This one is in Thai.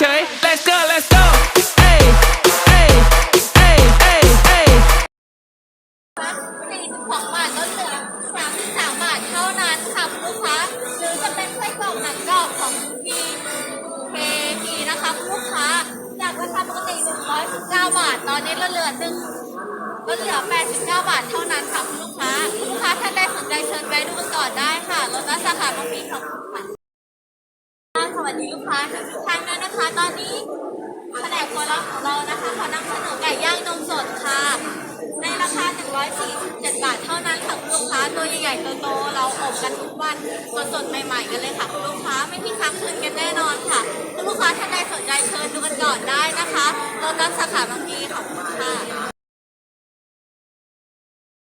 go, let's go. Hey, hey, hey, hey, hey. 42บาทลดเหลือ33บาทเท่านั้นค่ะคุณลูกค้าหรือจะเป็นไส้กรอกหนังกรอบของ P KP นะคะคุณลูกค้าจากราคาปกติ119บาท ตอนนี้ลดเหลือหนึ่งลดเหลือ89บาทเท่านั้นค่ะคุณลูกค้า คุณลูกค้าท่านใดสนใจเชิญแวะดูกันก่อนได้ค่ะรถบัสสาขาบางพีขอบคุณค่ะสวัส ดีลูกค้าทุกท่านด้วยนะคะ ตอนนี้แผนกครัวเราของเรานะคะขอนำเสนอไก่ย่างนมสดค่ะ ในราคา 147 บาทเท่านั้นค่ะคุณลูกค้าตัวใหญ่ๆโตๆเราอบกันทุกวันสดๆใหม่ๆกันเลยค่ะคุณลูกค้าไม่มีค้างคืนกันแน่นอนค่ะคุณลูกค้าท่านใดสนใจเชิญดูกันก่อนได้นะคะโลตัสสาขาบางพีขอบคุณ